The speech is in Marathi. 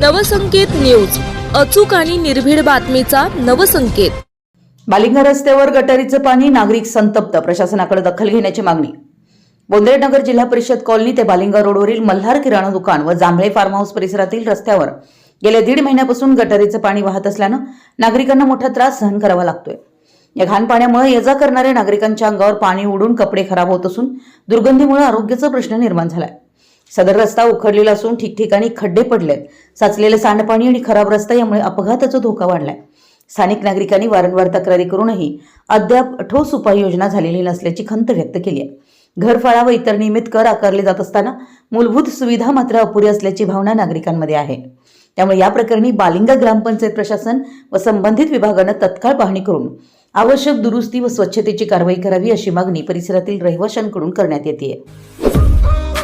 नवसंकेत न्यूज. अचूक आणि निर्भीड बातमीचा नवसंकेत. बालिंगा रस्त्यावर गटारीचं पाणी नागरिक संतप्त. प्रशासनाकडे दखल घेण्याची मागणी. बोंदेडनगर जिल्हा परिषद कॉलनी ते बालिंगा रोडवरील मल्हार किराणा दुकान व जांभळे फार्म हाऊस परिसरातील रस्त्यावर गेल्या दीड महिन्यापासून गटारीचं पाणी वाहत असल्यानं नागरिकांना मोठा त्रास सहन करावा लागतोय. या घाण पाण्यामुळे ये जा करणाऱ्या नागरिकांच्या अंगावर पाणी उडून कपडे खराब होत असून दुर्गंधीमुळे आरोग्याचा प्रश्न निर्माण झालाय. सदर रस्ता उखडलेला असून ठिकठिकाणी खड्डे पडलेत. साचलेलं सांडपाणी आणि खराब रस्ता यामुळे अपघाताचा धोका वाढलाय. स्थानिक नागरिकांनी वारंवार तक्रारी करूनही अद्याप ठोस उपाययोजना झालेली नसल्याची खंत व्यक्त केली आहे. घरफाळा व इतर नियमित कर आकारले जात असताना मूलभूत सुविधा मात्र अपुरी असल्याची भावना नागरिकांमध्ये आहे. त्यामुळे या प्रकरणी बालिंगा ग्रामपंचायत प्रशासन व संबंधित विभागानं तत्काळ पाहणी करून आवश्यक दुरुस्ती व स्वच्छतेची कारवाई करावी अशी मागणी परिसरातील रहिवाशांकडून करण्यात येते